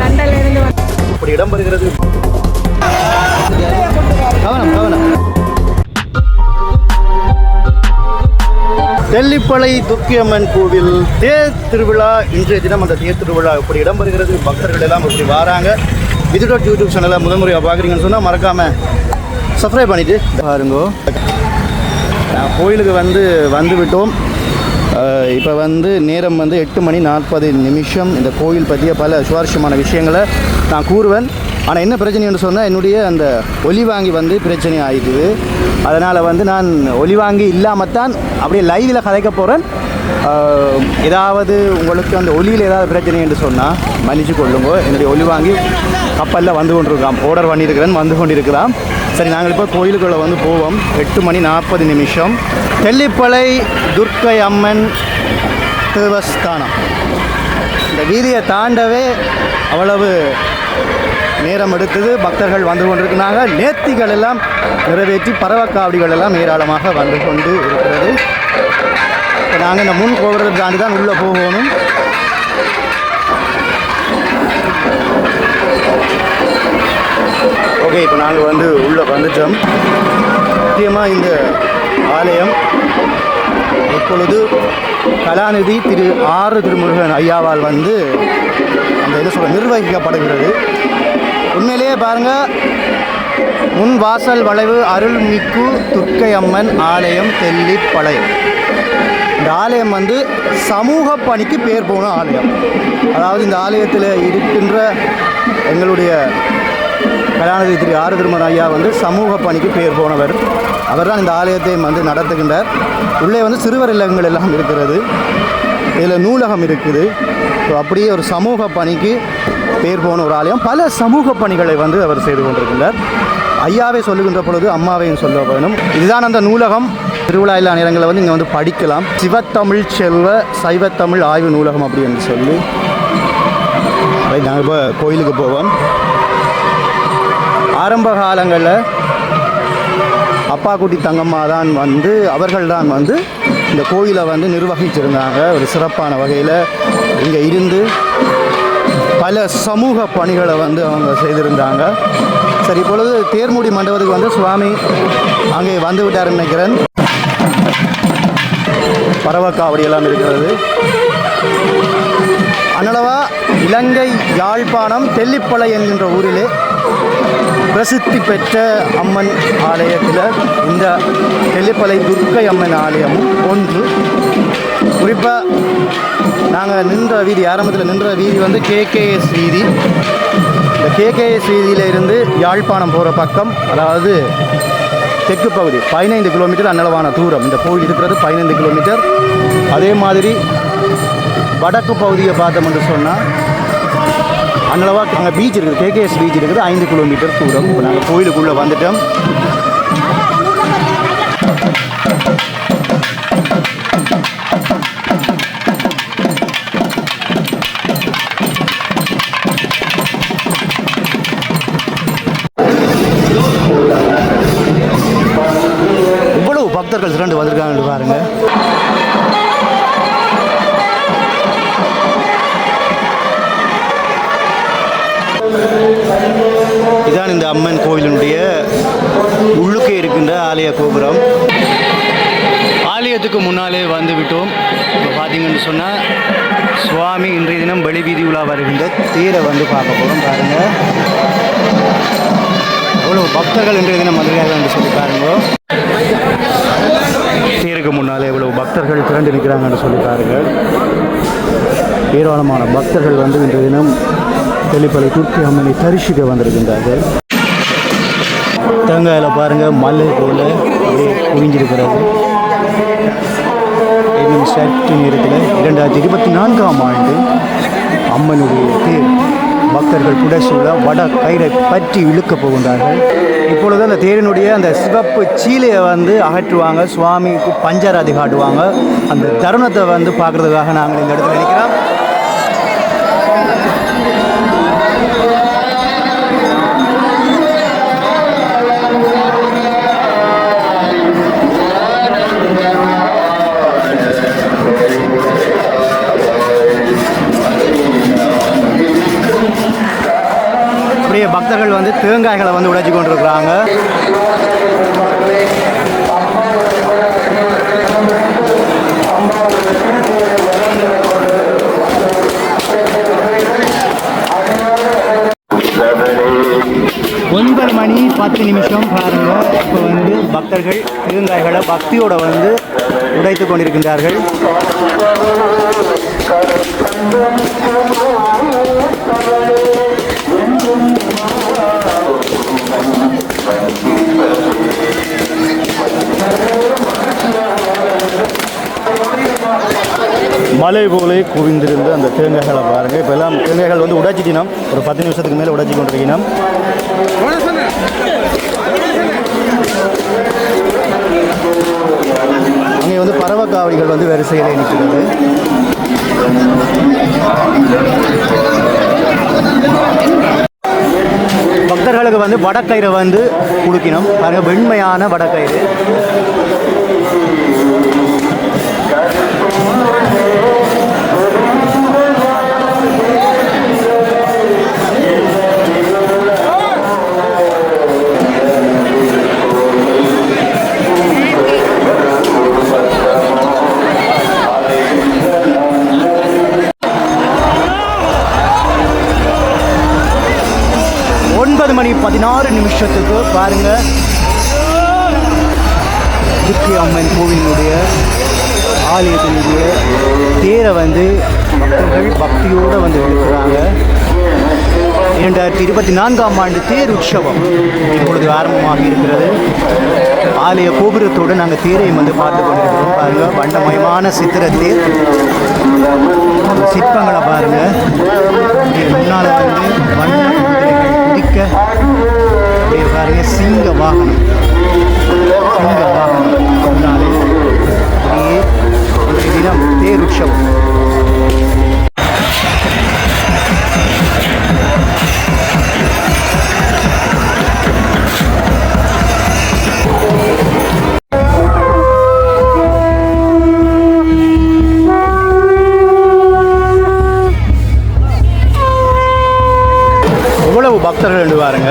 லண்டன்ல இருந்து வந்து இப்படி இடம்பெறுகிறது. கவனம் கவனம். டெல்லிப்பளை துர்க்கியம்மன் கோவில் தேர் திருவிழா இன்றைய தினம் அந்த தேர் திருவிழா இப்படி இடம்பெறுகிறது. பக்தர்கள் எல்லாம் இப்படி வராங்க. விதுடோட் யூடியூப் சேனலை முதன்முறையாக பார்க்குறீங்கன்னு சொன்னால் மறக்காமல் சப்ஸ்கிரைப் பண்ணிவிட்டு பாருங்கோ. நான் கோயிலுக்கு வந்து வந்துவிட்டோம். இப்போ வந்து நேரம் வந்து எட்டு மணி நாற்பது நிமிஷம். இந்த கோயில் பற்றிய பல சுவாரஸ்யமான விஷயங்களை நான் கூறுவேன். ஆனால் என்ன பிரச்சனைன்னு சொன்னால் என்னுடைய அந்த ஒலி வாங்கி வந்து பிரச்சனை ஆயிடுது. அதனால் வந்து நான் ஒலி வாங்கி இல்லாமல் தான் அப்படியே லைவில் கதைக்க போகிறேன் ஏதாவது உங்களுக்கு அந்த ஒலியில் ஏதாவது பிரச்சனை என்று சொன்னால் மன்னிச்சு கொள்ளுங்க. என்னுடைய ஒலி வாங்கி கப்பலில் வந்து கொண்டிருக்கிறான். ஆர்டர் பண்ணியிருக்கிறேன் வந்து கொண்டிருக்கிறான். சரி நாங்கள் இப்போ கோயிலுக்குள்ளே வந்து போவோம். எட்டு மணி நாற்பது நிமிஷம். தெல்லிப்பளை துர்க்கை அம்மன் தேவஸ்தானம். இந்த வீதியை தாண்டவே அவ்வளவு நேரம் எடுத்தது. பக்தர்கள் வந்து கொண்டிருக்கிறாங்க. நேர்த்திகள் எல்லாம் நிறைவேற்றி பறவைக்காவடிகள் எல்லாம் ஏராளமாக வந்து கொண்டு இருக்கிறது. இப்போ நாங்கள் இந்த முன் கோபுரத்தை தாண்டி தான் உள்ளே போகணும். ஓகே இப்போ நாங்கள் வந்து உள்ளே வந்துட்டோம். முக்கியமாக இந்த ஆலயம். இப்பொழுது கலாநிதி திரு ஆறு திருமுருகன் ஐயாவால் வந்து அந்த என்ன சொல்ல நிர்வகிக்கப்படுகிறது. உண்மையிலேயே பாருங்கள் முன் வாசல் வளைவு அருள்மிக்கு துர்க்கை அம்மன் ஆலயம் தெல்லிப்பளையம் இந்த ஆலயம் வந்து சமூக பணிக்கு பேர் போன ஆலயம். அதாவது இந்த ஆலயத்தில் இருக்கின்ற எங்களுடைய கலாநிதி திரு ஆறு திருமண ஐயா வந்து சமூக பணிக்கு பேர் போனவர். அவர் தான் இந்த ஆலயத்தை வந்து நடத்துகின்றார். உள்ளே வந்து சிறுவர் இல்லங்கள் எல்லாம் இருக்கிறது. இதில் நூலகம் இருக்குது. ஸோ அப்படியே ஒரு சமூக பணிக்கு பேர் போன ஒரு ஆலயம். பல சமூக பணிகளை வந்து அவர் செய்து கொண்டிருக்கின்றார். ஐயாவை சொல்லுகின்ற பொழுது அம்மாவையும் சொல்ல வேணும். இதுதான் அந்த நூலகம். திருவிழா இல்லா நேரங்களில் வந்து இங்கே வந்து படிக்கலாம். சிவத்தமிழ் செல்வ சைவத்தமிழ் ஆய்வு நூலகம் அப்படின்னு சொல்லி. நாங்கள் இப்போ கோயிலுக்கு போவோம். ஆரம்ப காலங்களில் அப்பா குட்டி தங்கம்மா தான் வந்து அவர்கள் தான் வந்து இந்த கோயிலை வந்து நிர்வகிச்சிருந்தாங்க. ஒரு சிறப்பான வகையில் இங்கே இருந்து பல சமூக பணிகளை வந்து அவங்க செய்திருந்தாங்க. சரி இப்பொழுது தேர்முடி மண்டபத்துக்கு வந்து சுவாமி அங்கே வந்து விட்டார் நினைக்கிறேன். பறவக்காவடி எல்லாம் இருக்கிறது. அன்னளவா இலங்கை யாழ்ப்பாணம் தெல்லிப்பளை என்கின்ற ஊரிலே பிரசித்தி பெற்ற அம்மன் ஆலயத்தில் இந்த தெல்லிப்பளை துர்க்கை அம்மன் ஆலயமும் ஒன்று. குறிப்பாக நாங்கள் நின்ற வீதி ஆரம்பத்தில் நின்ற வீதி வந்து கேகேஎஸ் வீதி. இந்த கேகேஎஸ் வீதியில் இருந்து யாழ்ப்பாணம் போகிற பக்கம் அதாவது தெற்கு பகுதி பதினைந்து கிலோமீட்டர் அன்னளவான தூரம். இந்த கோயில் இருக்கிறது பதினைந்து கிலோமீட்டர். அதே மாதிரி வடக்கு பகுதியை பார்த்தோம் என்று சொன்னால் அன்னளவா அங்கே பீச் இருக்குது. கேகேஎஸ் பீச் இருக்குது. ஐந்து கிலோமீட்டர் தூரம். இப்போ நாங்கள் கோயிலுக்குள்ளே வந்துட்டோம். இவ்வளவு பக்தர்கள் திரண்டு வந்திருக்காங்கன்னு பாருங்கள் இதான் இந்த அம்மன் கோவிலினுடைய உள்ளுக்கே இருக்கின்ற ஆலய கோபுரம். ஆலயத்துக்கு முன்னாலே வந்து விட்டோம். இப்போ பார்த்தீங்கன்னு சொன்னால் சுவாமி இன்றைய தினம் வெளி வீதி உலா வருகின்ற தேரை வந்து பார்க்க போகிறோம் பாருங்கள் எவ்வளோ பக்தர்கள் இன்றைய தினம் வந்திருக்கார்கள் என்று சொல்லி பாருங்கள் தேருக்கு முன்னாலே எவ்வளவு பக்தர்கள் திரண்டு நிற்கிறாங்கன்னு சொல்லி பாருங்கள் ஏராளமான பக்தர்கள் வந்து இன்றைய தினம் தெளிப்பலை துர்க்கி அம்மனை தரிசிக்க வந்திருக்கின்றார்கள். தேங்காயில் பாருங்கள் மலை போல குவிஞ்சிருக்கிறது. இன்னும் சற்று நேரத்தில் இரண்டாயிரத்தி இருபத்தி நான்காம் ஆண்டு அம்மனுடைய தேர். பக்தர்கள் புடசூழ வட கயிறை பற்றி இழுக்கப் போகின்றார்கள். இப்பொழுது அந்த தேரினுடைய அந்த சிவப்பு சீலையை வந்து அகற்றுவாங்க. சுவாமிக்கு பஞ்சராதி காட்டுவாங்க. அந்த தருணத்தை வந்து பார்க்குறதுக்காக நாங்கள் இந்த இடத்துல நினைக்கிறோம் அப்படியே பக்தர்கள் வந்து தேங்காய்களை வந்து உடைச்சி கொண்டிருக்கிறாங்க. ஒன்பது மணி பத்து நிமிஷம் பாருங்க. இப்போ வந்து பக்தர்கள் தேங்காய்களை பக்தியோட வந்து உடைத்து கொண்டிருக்கின்றார்கள். மலை போலே குவிந்திருந்த அந்த தேங்காய்களை பாருங்க. இப்போ எல்லாம் தேங்காய்கள் வந்து உடைச்சிட்டினோம் ஒரு பத்து நிமிஷத்துக்கு மேலே உடைச்சி கொண்டிருக்கணும் அங்கே வந்து பறவைக்காவடிகள் வந்து வரிசையில் நிற்கிறது. பக்தர்களுக்கு வந்து வடக்கயிறை வந்து கொடுக்கணும். பாருங்க வெண்மையான வடக்கயிறு. பதினாறு நிமிஷத்துக்கு பாருங்க. துர்க்கை அம்மன் கோவிலினுடைய ஆலயத்தினுடைய தேரை வந்து மக்கள் பக்தியோடு வந்து எடுக்கிறாங்க. இரண்டாயிரத்தி இருபத்தி நான்காம் ஆண்டு தேர் உற்சவம் இப்பொழுது ஆரம்பமாக இருக்கிறது. ஆலய கோபுரத்தோடு நாங்கள் தேரையும் வந்து பார்த்து கொண்டிருக்கிறோம் பாருங்க. வண்ணமயமான சித்திர தேர். சிற்பங்களை பாருங்க. முன்னால் வந்து வண்ண குதிரைகள் குதிக்க அப்படியே பாருங்க சிங்க வாகனம் சிங்க வாகனம் முன்னாலே அப்படியே இன்றைய தினம் தேர் பக்தர்கள் என்று பாருங்க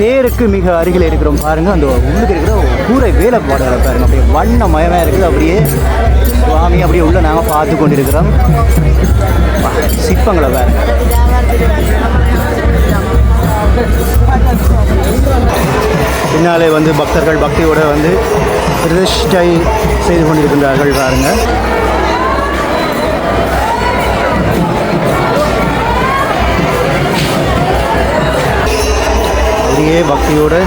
தேருக்கு மிக அருகில் இருக்கிறோம் பாருங்க. அந்த உள்ளுக்கு இருக்கிற கூரை வேலைப்பாடுகளை பாருங்க. அப்படியே வண்ண மயமாக இருக்குது. அப்படியே சுவாமி அப்படியே உள்ள நாங்கள் பார்த்து கொண்டிருக்கிறோம். சிற்பங்களை பாருங்க. பின்னாலே வந்து பக்தர்கள் பக்தியோட வந்து பிரதிஷ்டை செய்து கொண்டிருக்கின்றார்கள் பாருங்கள் அப்படியே பக்தியோடு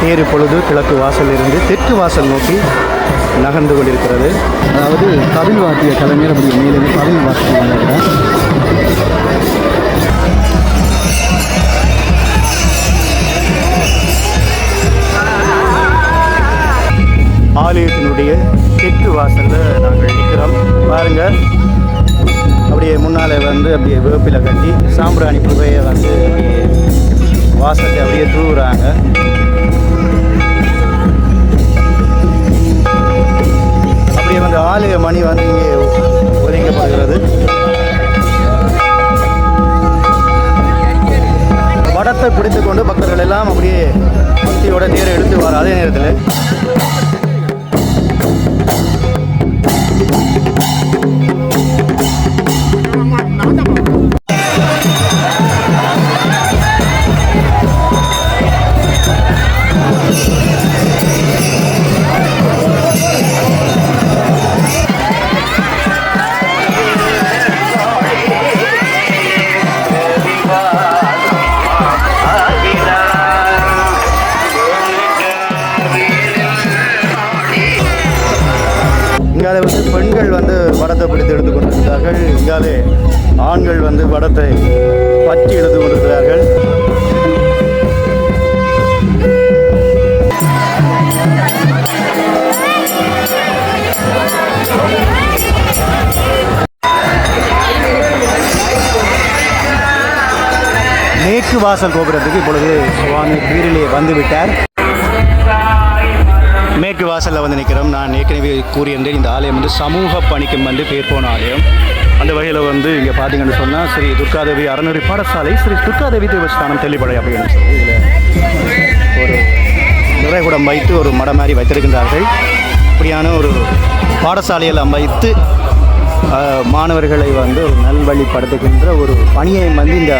தேர் பொழுது கிழக்கு வாசல் இருந்து தெற்கு வாசல் நோக்கி நகர்ந்து கொண்டிருக்கிறது. அதாவது கவில் வாத்திய கலைஞர் அப்படி மேலே கவில் வாத்தியம் ஆலயத்தினுடைய தெற்கு வாசலில் நாங்கள் நிற்கிறோம் பாருங்கள் அப்படியே முன்னாலே வந்து அப்படியே வேப்பில கட்டி சாம்பிராணி புகையை வந்து அப்படியே வாசத்தை அப்படியே தூவுறாங்க. அப்படியே வந்து ஆலய மணி வந்து இங்கே ஒதுக்கப்படுகிறது. வடத்தை பிடித்து கொண்டு பக்தர்கள் எல்லாம் அப்படியே பக்தியோட தேரை எடுத்து வர அதே நேரத்தில் பெண்கள் வந்து படத்தை பிடித்து எடுத்து கொண்டிருக்கிறார்கள் இங்காலே ஆண்கள் வந்து படத்தை பற்றி எடுத்து கொண்டிருக்கிறார்கள் மேற்கு வாசல் கோபுரத்துக்கு இப்பொழுது சுவாமி கீரிலே வந்துவிட்டார். மேற்கு வாசலில் வந்து நிற்கிறோம் நான் ஏற்கனவே கூறியிருந்தேன் இந்த ஆலயம் வந்து சமூக பணிக்கும் வந்து பேர் போன ஆலயம். அந்த வகையில் வந்து இங்கே பார்த்தீங்கன்னு சொன்னால் ஸ்ரீ துர்காதேவி அறநூறு பாடசாலை ஸ்ரீ துர்காதேவி தேவஸ்தானம் தெல்லிப்படை அப்படின்னு சொல்லி இதில் ஒரு நிறைகுடம் வைத்து ஒரு மடம் மாதிரி வைத்திருக்கின்றார்கள். இப்படியான ஒரு பாடசாலையில் அமைத்து மாணவர்களை வந்து ஒரு நல்வழிப்படுத்துகின்ற ஒரு பணியை வந்து இந்த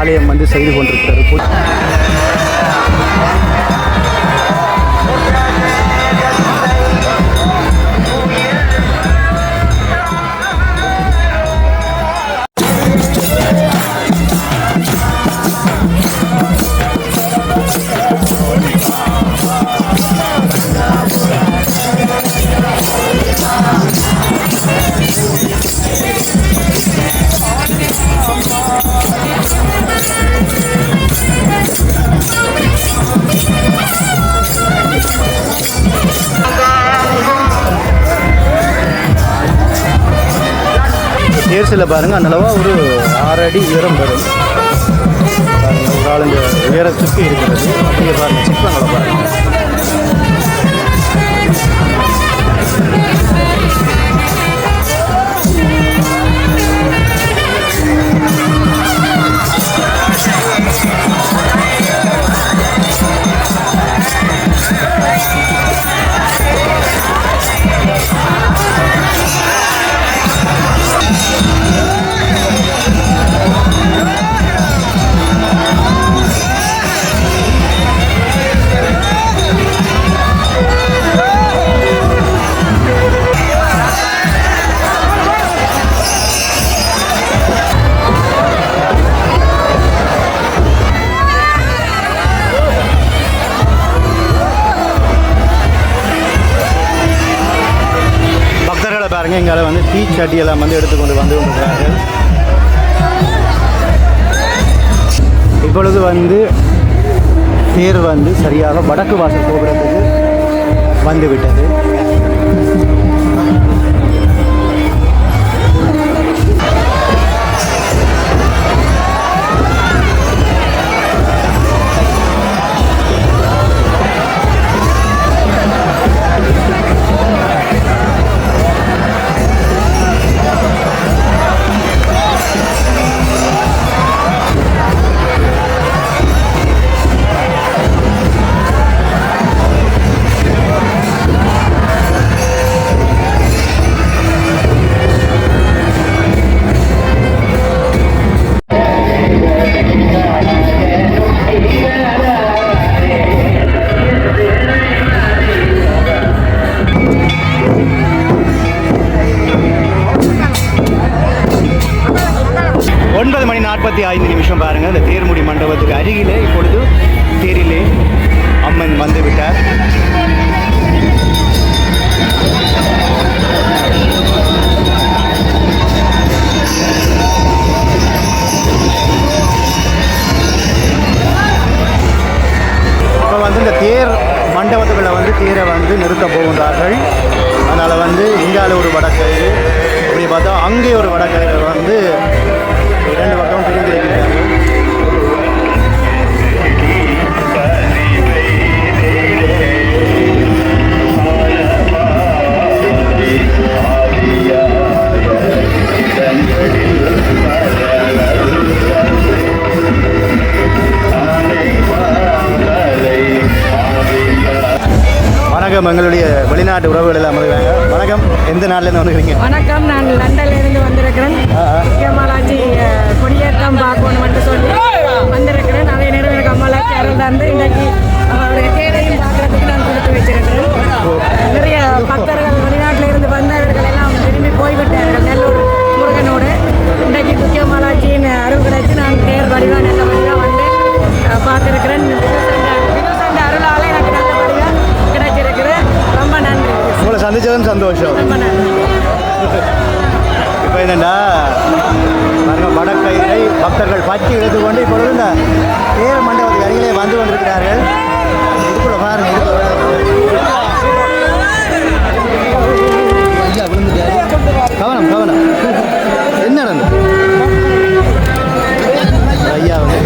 ஆலயம் வந்து செய்து கொண்டிருக்கிறது. ஏர்சில் பாருங்கள் அந்தளவாக ஒரு ஆறு அடி உயரம் வரும். பாருங்கள் ஒரு ஆளுங்க உயரத்துக்கு இருக்கிறது. அப்படியே பாருங்கள் சிற்பங்களை பாருங்கள் டீ சட்டியெல்லாம் வந்து எடுத்துக்கொண்டு வந்து கொண்டிருக்கிறார்கள். இப்பொழுது வந்து தேர் வந்து சரியாக வடக்கு வாசல் கோபுரத்துக்கு வந்து வணக்கம். எங்களுடைய வெளிநாட்டு உறவுகள் எல்லாம் வருவாங்க வணக்கம். எந்த நாள்லேருந்து வந்துக்கிறீங்க வணக்கம். நான் லண்டன்ல இருந்து வந்திருக்கிறேன் அஹ், கொடியேற்றம் பார்க்கணும்னு சொல்லி வந்திருக்கிறேன். அதே நேரம் எனக்கு அம்மாலாச்சி அருள் தந்து இன்றைக்கு அவருடைய தேரையும் பார்க்கறதுக்கு நான் கொடுத்து வச்சிருக்கிறேன். நிறைய பக்தர்கள் வெளிநாட்டில் இருந்து வந்தவர்கள் எல்லாம் திரும்பி போய்விட்டார்கள். நெல்லூர் முருகனோடு. இன்றைக்கு முக்கியமாலாச்சியின் அருள் கிடைத்து நான் தேர் வடிவாக நல்ல வடிவாக வந்து பார்த்திருக்கிறேன். அருளால் எனக்கு சந்திச்சதும் சந்தோஷம். இப்போ என்னண்டா பாருங்க வடக்கயிறை பக்தர்கள் பற்றி எடுத்துக்கொண்டு இப்பொழுது இந்த தேர் மண்டபத்துக்கு அருகிலே வந்து கொண்டிருக்கிறார்கள். இதுக்குள்ள பாருங்க கவனம் கவனம். என்ன நடந்தது? ஐயா வந்து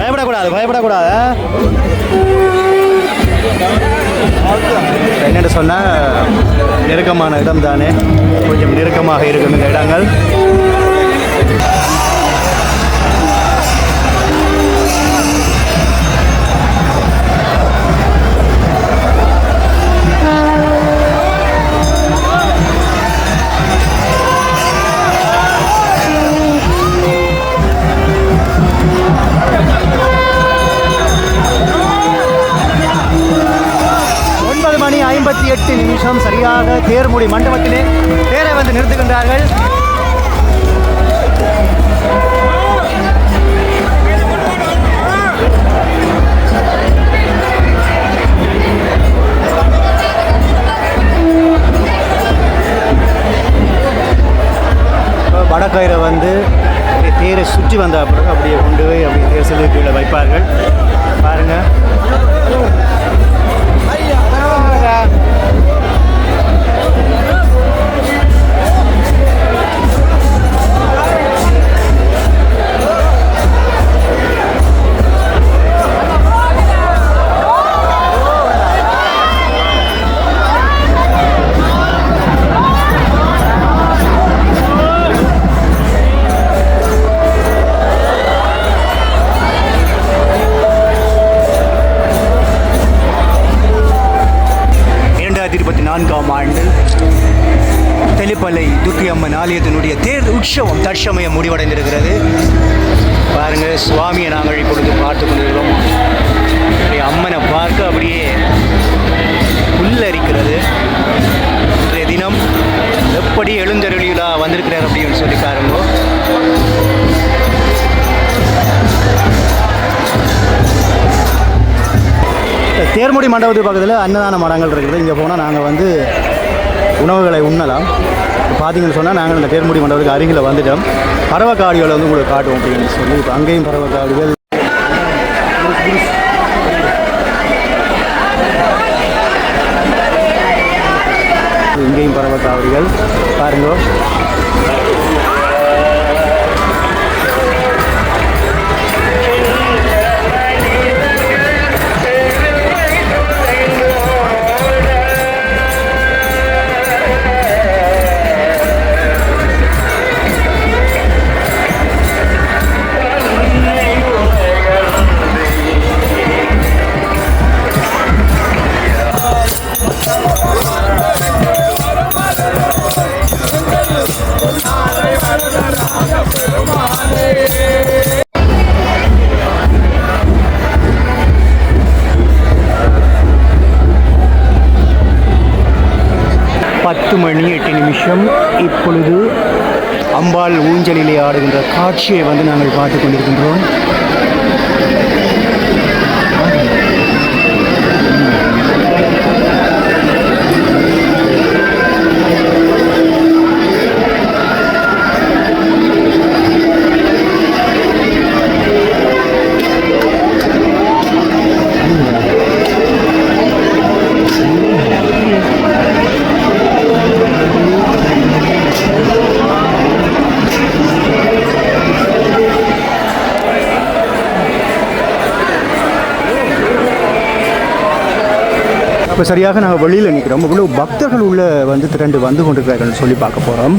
பயப்படக்கூடாது பயப்படக்கூடாது. என்னென்னு சொன்னால் நெருக்கமான இடம் தானே கொஞ்சம் நெருக்கமாக இருக்கும் இந்த இடங்கள். சுற்றி வந்த பிறகு அப்படியே கொண்டு போய் அப்படியே தேர் செல்லு கீழே வைப்பார்கள். பாருங்கள் நான்காம் ஆண்டு தெளிப்பலை துர்க்கியம்மன் ஆலயத்தினுடைய தேர் உற்சவம் தற்சமயம் முடிவடைந்திருக்கிறது. பாருங்க சுவாமியை நாங்கள் இப்பொழுது பார்த்து கொண்டிருக்கிறோம். அப்படியே அம்மனை பார்க்க அப்படியே உள்ளரிக்கிறது. இன்றைய தினம் எப்படி எழுந்தருளிலா வந்திருக்கிறார் அப்படின்னு சொல்லி பாருங்க. தேர்முடி மண்டபத்துக்கு பக்கத்தில் அன்னதான மடங்கள் இருக்குது. இங்கே போனால் நாங்கள் வந்து உணவுகளை உண்ணலாம். பார்த்தீங்கன்னு சொன்னால் நாங்கள் இந்த தேர்முடி மண்டபத்துக்கு அருகில் வந்துட்டோம். பறவைக்காடிகளை வந்து உங்களுக்கு காட்டுவோம் அப்படின்னு சொல்லி இப்போ அங்கேயும் பறவைக்காடுகள். இங்கேயும் பறவைக்காவடிகள் பாருங்கள் மணி எட்டு நிமிஷம். இப்பொழுது அம்பாள் ஊஞ்சலிலே ஆடுகின்ற காட்சியை வந்து நாங்கள் பார்த்து கொண்டிருக்கின்றோம். இப்போ சரியாக நாங்கள் வெளியில் நிற்கிறோம் இவ்வளோ பக்தர்கள் உள்ள வந்து திரண்டு வந்து கொண்டிருக்கிறார்கள் சொல்லி பார்க்க போகிறோம்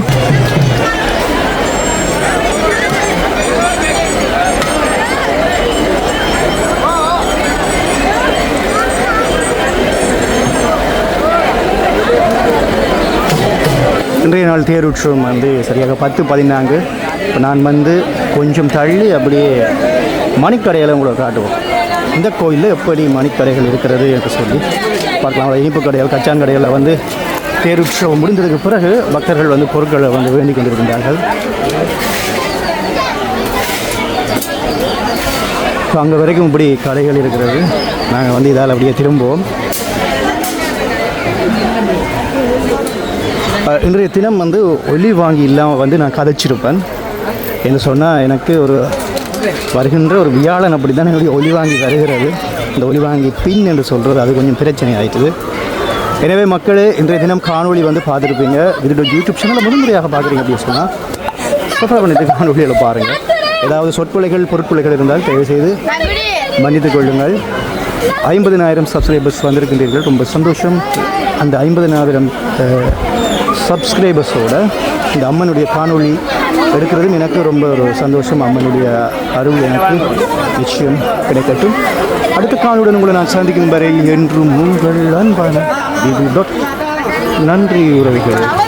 இன்றைய நாள் தேருற்றம் வந்து சரியாக பத்து பதினான்கு. இப்போ நான் வந்து கொஞ்சம் தள்ளி அப்படியே மணிக்கடையில் உங்களை காட்டுவோம். இந்த கோயிலில் எப்படி மணிக்கடைகள் இருக்கிறது என்று சொல்லி. பார்க்கலாம். இனிப்பு கடைகள் கச்சான் கடைகளில் வந்து தேர் உற்சவம் முடிந்ததுக்கு பிறகு பக்தர்கள் வந்து பொருட்களை வந்து வேண்டிக் கொண்டிருக்கின்றார்கள். ஸோ அங்கே வரைக்கும் இப்படி கடைகள் இருக்கிறது. நாங்கள் வந்து இதால் அப்படியே திரும்புவோம். இன்றைய தினம் வந்து ஒலி வாங்கி இல்லாமல் வந்து நான் கதைச்சிருப்பேன். என்று சொன்னால் எனக்கு ஒரு வருகின்ற ஒரு வியாழன் அப்படி தான் என்னுடைய ஒலி வாங்கி வருகிறது. இந்த ஒலி வாங்கி பின் என்று சொல்கிறது அது கொஞ்சம் பிரச்சனை ஆயிட்டுது எனவே மக்களே இன்றைய தினம் காணொலி வந்து பார்த்துருப்பீங்க. இதோட யூடியூப் சேனலில் முதன்முறையாக பார்க்குறீங்க அப்படின்னு சொன்னால் சப்ஸ்கிரைப் பண்ணிட்டு காணொலியில் பாருங்கள் ஏதாவது சொற்பிழைகள் பொருட்பிழைகள் இருந்தால் தயவுசெய்து மன்னித்துக் கொள்ளுங்கள். ஐம்பதினாயிரம் சப்ஸ்கிரைபர்ஸ் வந்திருக்கின்றீர்கள். ரொம்ப சந்தோஷம். அந்த ஐம்பதினாயிரம் சப்ஸ்கிரைபர்ஸோட இந்த அம்மனுடைய காணொளி எடுக்கிறதும் எனக்கு ரொம்ப ஒரு சந்தோஷம். அம்மனுடைய அருள் எனக்கு. நிச்சயம் கிடைக்கட்டும். அடுத்த காலுடன் உங்களை நான் சந்திக்கும் வரை என்றும் உங்கள் அன்பான இது நன்றி உறவுகள்.